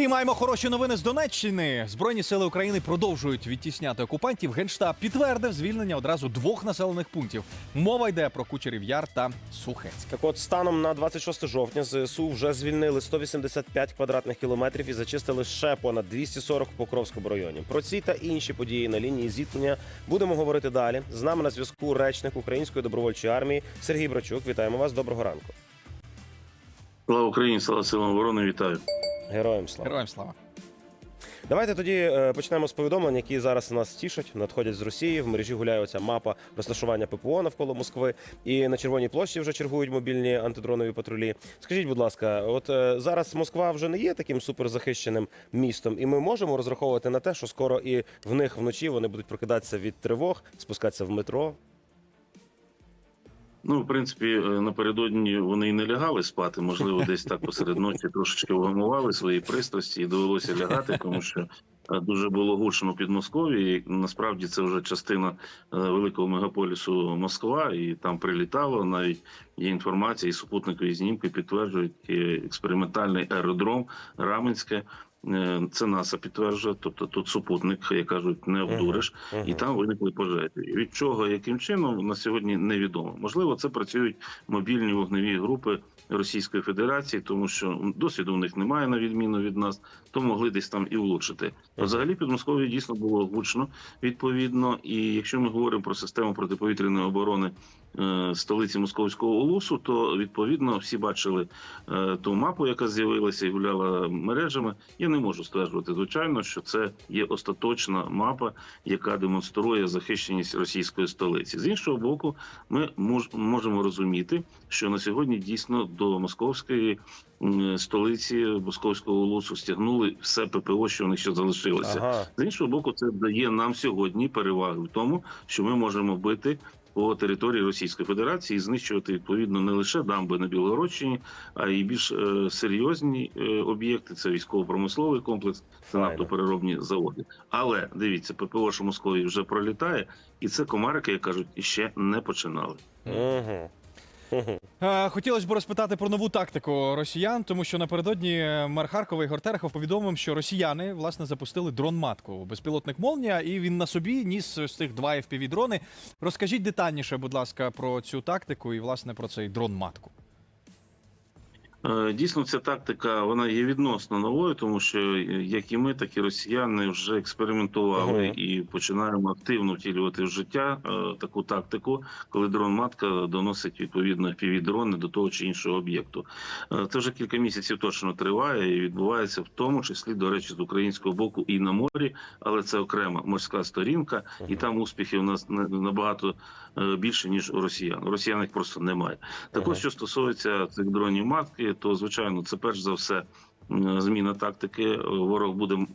І маємо хороші новини з Донеччини. Збройні сили України продовжують відтісняти окупантів. Генштаб підтвердив звільнення одразу двох населених пунктів. Мова йде про Кучерів Яр та Сухецьк. Так от станом на 26 жовтня ЗСУ вже звільнили 185 квадратних кілометрів і зачистили ще понад 240 в Покровському районі. Про ці та інші події на лінії зіткнення будемо говорити далі. З нами на зв'язку речник Української добровольчої армії Сергій Брачук. Вітаємо вас. Доброго ранку. Слава Україні, слава силам оборони, вітаю. Героям слава. Героям слава. Давайте тоді е, почнемо з повідомлень, які зараз нас тішать, надходять з Росії. В мережі гуляє оця мапа розташування ППО навколо Москви. І на Червоній площі вже чергують мобільні антидронові патрулі. Скажіть, будь ласка, от е, зараз Москва вже не є таким суперзахищеним містом, і ми можемо розраховувати на те, що скоро і в них вночі вони будуть прокидатися від тривог, спускатися в метро. Ну, в принципі, е, напередодні вони і не лягали спати. Можливо, десь так посеред ночі трошечки вгамували свої пристрасті і довелося лягати, тому що е, дуже було гучно під Москові. І насправді це вже частина е, великого мегаполісу Москва, і там прилітало. Навіть є інформація, і супутникові знімки підтверджують експериментальний аеродром Раменське. Е, Це НАСА підтверджує, тобто тут супутник, як кажуть, не обдуриш. І там виникли пожежі. Від чого, яким чином на сьогодні невідомо. Можливо, це працюють мобільні вогневі групи Російської Федерації, тому що досвіду в них немає на відміну від нас, то могли десь там і влучити. А Взагалі під Москов'ю дійсно було гучно відповідно. І якщо ми говоримо про систему протиповітряної оборони е, столиці Московського улусу, то відповідно всі бачили е, ту мапу, яка з'явилася і гуляла мережами. Я не можу стверджувати, звичайно, що це є остаточна мапа, яка демонструє захищеність російської столиці. З іншого боку, ми мож, можемо розуміти, що на сьогодні дійсно до московської столиці московського улусу стягнули все ППО, що в них ще залишилося. Ага. З іншого боку, це дає нам сьогодні перевагу в тому, що ми можемо бити по території Російської Федерації і знищувати відповідно не лише дамби на Білгородщині, а й більш е, серйозні е, об'єкти. Це військово-промисловий комплекс, це нафтопереробні заводи. Але дивіться, ППО що Московії вже пролітає, і це комарики, як кажуть, ще не починали. Угу. Е, Хотілося б розпитати про нову тактику росіян, тому що напередодні е, мер Харкова Ігор Терехов повідомив, що росіяни власне запустили дрон-матку, безпілотник Молнія, і він на собі ніс з тих два fpv дрони. Розкажіть детальніше, будь ласка, про цю тактику і власне про цей дрон-матку. Е, Дійсно, ця тактика вона є відносно новою, тому що е, як і ми, так і росіяни вже експериментували Ага. і починаємо активно втілювати в життя е, таку тактику, коли дрон-матка доносить відповідно дрони до того чи іншого об'єкту. Е, Це вже кілька місяців точно триває і відбувається в тому числі, до речі, з українського боку і на морі, але це окрема морська сторінка, і там успіхи у нас на- набагато більше ніж у росіян. У росіян їх просто немає. Так Ага. от, що стосується цих дронів матки, то звичайно це перш за все зміна тактики. Ворог буде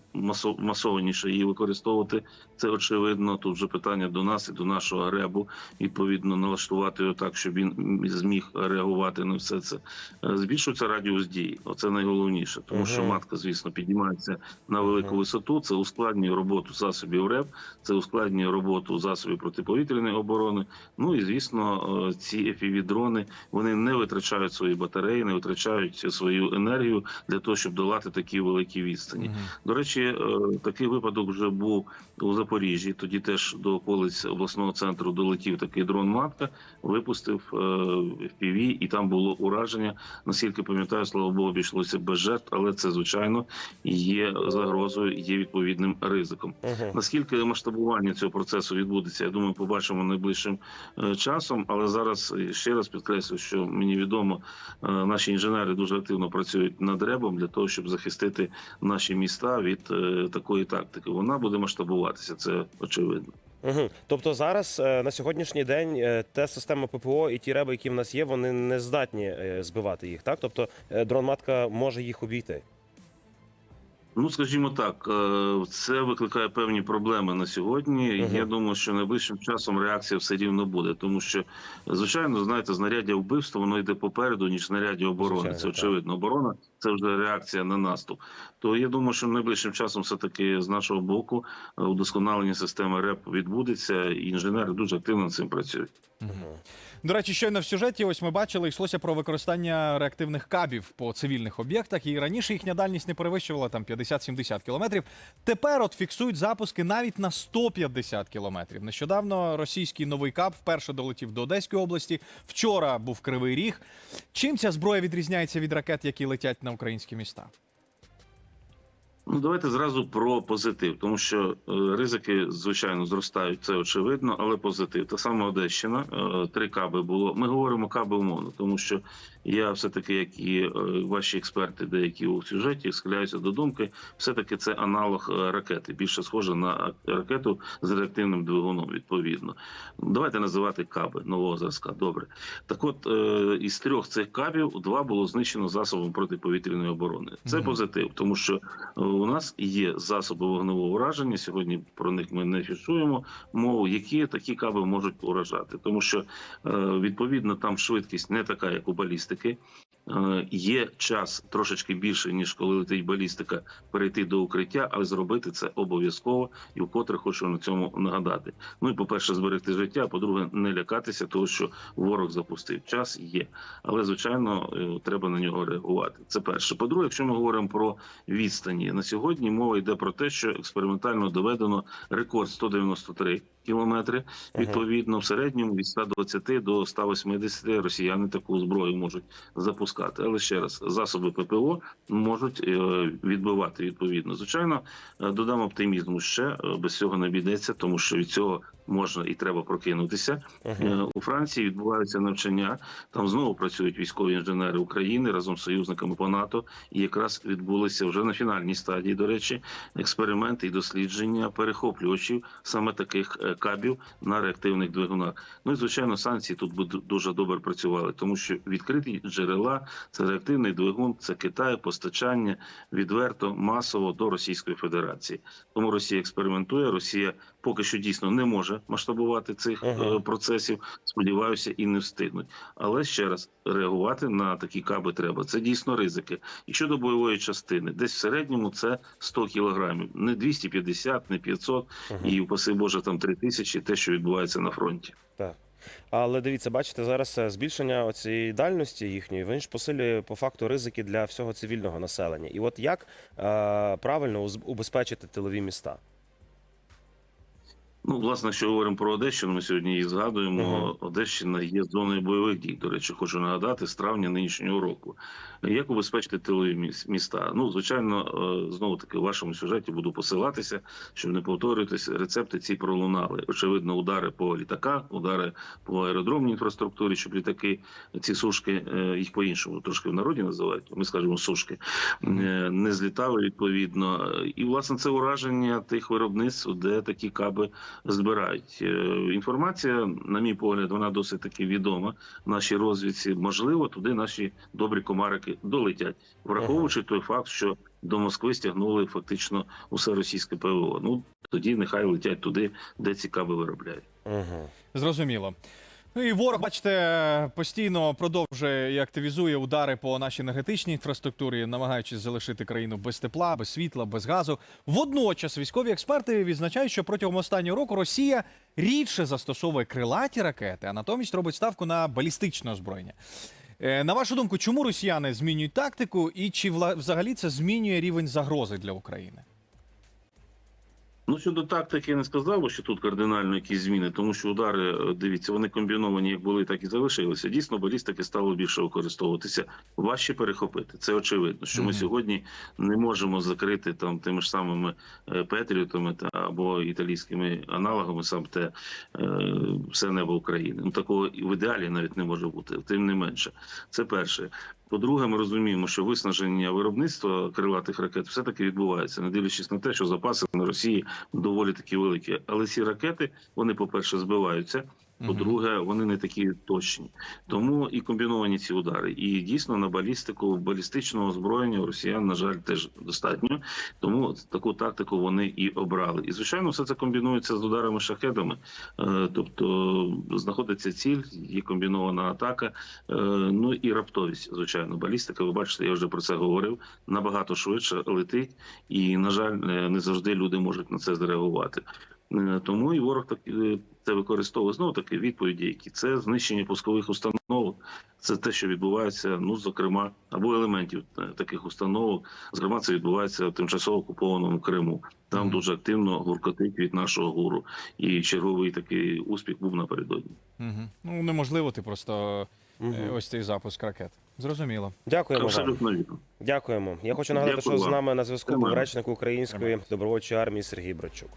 масованіше її використовувати. Це очевидно. Тут вже питання до нас і до нашого ребу. Відповідно, налаштувати його так, щоб він зміг реагувати на все це. Е, Збільшується радіус дії. Оце найголовніше, тому що матка, звісно, піднімається на велику Мгм. висоту. Це ускладнює роботу засобів РЕБ, це ускладнює роботу засобів протиповітряної оборони. Ну і звісно, е, ці FPV-дрони вони не витрачають свої батареї, не витрачають свою енергію для того, щоб долати такі великі відстані. До речі, е, такий випадок вже був у Запоріжжі. Тоді теж до околиць обласного центру долетів такий дрон матка, випустив е, FPV, і там було ураження. Наскільки пам'ятаю, слава Богу, обійшлося без жертв, але це звичайно є загрозою, є відповідним ризиком. Угу. Наскільки масштабування цього процесу відбудеться, я думаю, побачимо найближчим е, часом. Але зараз ще раз підкреслю, що мені відомо, наші інженери дуже активно працюють над ребом для того, щоб захистити наші міста від е, такої тактики. Вона буде масштабуватися, це очевидно. Угу. Тобто зараз е, на сьогоднішній день е, те система ППО і ті реби, які в нас є, вони не здатні збивати їх, так? Тобто е, дрон-матка може їх обійти. Ну, скажімо так, це викликає певні проблеми на сьогодні. Мгм. Я думаю, що найближчим часом реакція все рівно буде, тому що звичайно, знаєте, знаряддя вбивства воно йде попереду, ніж знаряддя оборони. Звичайно, це так. очевидно. Оборона це вже реакція на наступ. То я думаю, що найближчим часом все таки з нашого боку е, удосконалення системи РЕП відбудеться, і інженери дуже активно над цим працюють. До речі, щойно в сюжеті, ось ми бачили, йшлося про використання реактивних кабів по цивільних об'єктах. І раніше їхня дальність не перевищувала там 50-70 кілометрів. Тепер от фіксують запуски навіть на 150 кілометрів. Нещодавно російський новий каб вперше долетів до Одеської області. Вчора був кривий ріг. Чим ця зброя відрізняється від ракет, які летять на українські міста? Ну, давайте зразу про позитив, тому що е, ризики, звичайно, зростають, це очевидно, але позитив. Та сама Одещина, е, три каби було. Ми говоримо каби умовно, тому що я все-таки, як і е, ваші експерти, деякі у сюжеті, схиляюся до думки, все-таки це аналог е, ракети, більше схоже на ракету з реактивним двигуном, відповідно. Давайте називати каби нового зразка. Добре. Так от, е, із трьох цих кабів два було знищено засобом протиповітряної оборони. Це позитив, тому що у нас є засоби вогневого ураження. Сьогодні про них ми не фішуємо мову, які такі каби можуть уражати, тому що відповідно там швидкість не така, як у балістики. Е, Є час трошечки більше ніж коли летить балістика, перейти до укриття, але зробити це обов'язково і вкотре хочу на цьому нагадати. Ну і по перше, зберегти життя. а По-друге, не лякатися, того що ворог запустив. Час є, але звичайно е, треба на нього реагувати. Це перше. По-друге, якщо ми говоримо про відстані на сьогодні, мова йде про те, що експериментально доведено рекорд 193 кілометри. Відповідно, в середньому від 120 до 180 росіяни таку зброю можуть запускати. Але ще раз, засоби ППО можуть е, відбивати відповідно. Звичайно, е, додам оптимізму ще е, без цього не обійдеться, тому що від цього можна і треба прокинутися. У Франції відбуваються навчання. Там знову працюють військові інженери України разом з союзниками по НАТО. І якраз відбулися вже на фінальній стадії, до речі, експерименти і дослідження перехоплювачів саме таких кабів на реактивних двигунах. Ну і звичайно, санкції тут будуть дуже добре працювали, тому що відкриті джерела це реактивний двигун, це Китай, постачання відверто масово до Російської Федерації. Тому Росія експериментує. Росія поки що дійсно не може масштабувати цих Ага. е, процесів. Сподіваюся, і не встигнуть. Але ще раз реагувати на такі каби треба. Це дійсно ризики. І щодо бойової частини, десь в середньому це 100 кілограмів, не 250, не 500, і упаси Боже, там 3 тисячі. Те, що відбувається на фронті. Так. Але дивіться, бачите, зараз е, збільшення цієї дальності їхньої він ж посилює по факту ризики для всього цивільного населення. І от як е, правильно убезпечити тилові міста? Ну, власне, що говоримо про Одещину, ми сьогодні її згадуємо. Мгм. Одещина є зоною бойових дій. До речі, хочу нагадати з травня нинішнього року. Як убезпечити тилові міс- міста? Ну, звичайно, е, знову таки в вашому сюжеті буду посилатися, щоб не повторюватись. Рецепти ці пролунали. Очевидно, удари по літаках, удари по аеродромній інфраструктурі, щоб літаки ці сушки е, їх по-іншому трошки в народі називають. Ми скажемо сушки е, не злітали відповідно. І власне це ураження тих виробництв, де такі каби збирають. Е, Інформація, на мій погляд, вона досить таки відома в нашій розвідці. Можливо, туди наші добрі комарики долетять, враховуючи той факт, що до Москви стягнули фактично усе російське ПВО. Ну тоді нехай летять туди, де цікаво виробляють. Угу. Зрозуміло. Ну і ворог, бачите, постійно продовжує і активізує удари по нашій енергетичній інфраструктурі, намагаючись залишити країну без тепла, без світла, без газу. Водночас військові експерти відзначають, що протягом останнього року Росія рідше застосовує крилаті ракети, а натомість робить ставку на балістичне озброєння. Е, На вашу думку, чому росіяни змінюють тактику, і чи взагалі це змінює рівень загрози для України? Ну щодо тактики, я не сказав, що тут кардинально якісь зміни, тому що удари, е, дивіться, вони комбіновані як були, так і залишилися. Дійсно, балістики стало більше використовуватися. Важче перехопити. Це очевидно, що ми сьогодні не можемо закрити там тими ж самими е, Петріотами та або італійськими аналогами, сам те е, все небо України. Ну такого і в ідеалі навіть не може бути. Тим не менше, це перше. По-друге, ми розуміємо, що виснаження виробництва крилатих ракет все таки відбувається, не дивлячись на те, що запаси на Росії доволі такі великі. Але ці ракети вони, по перше, збиваються. По-друге, вони не такі точні. Тому і комбіновані ці удари. І дійсно на балістику балістичного озброєння росіян, на жаль, теж достатньо. Тому таку тактику вони і обрали. І звичайно, все це комбінується з ударами шахедами. Е, Тобто знаходиться ціль, є комбінована атака. Е, Ну і раптовість, звичайно, балістика. Ви бачите, я вже про це говорив. Набагато швидше летить, і на жаль, не завжди люди можуть на це зреагувати. Е, Тому і ворог так е, це використовує знову таки відповіді, які це знищення пускових установок. Це те, що відбувається, ну зокрема, або елементів е, таких установок. Зокрема, це відбувається в тимчасово окупованому Криму. Там дуже активно гуркотить від нашого гуру. І черговий такий успіх був напередодні. Угу. Ну неможливо, ти просто е, ось цей запуск ракет. Зрозуміло. Дякуємо вам. Абсолютно вірно. Дякуємо. Я хочу нагадати, Дякую що з нами на зв'язку був речник української добровольчої армії Сергій Братчук.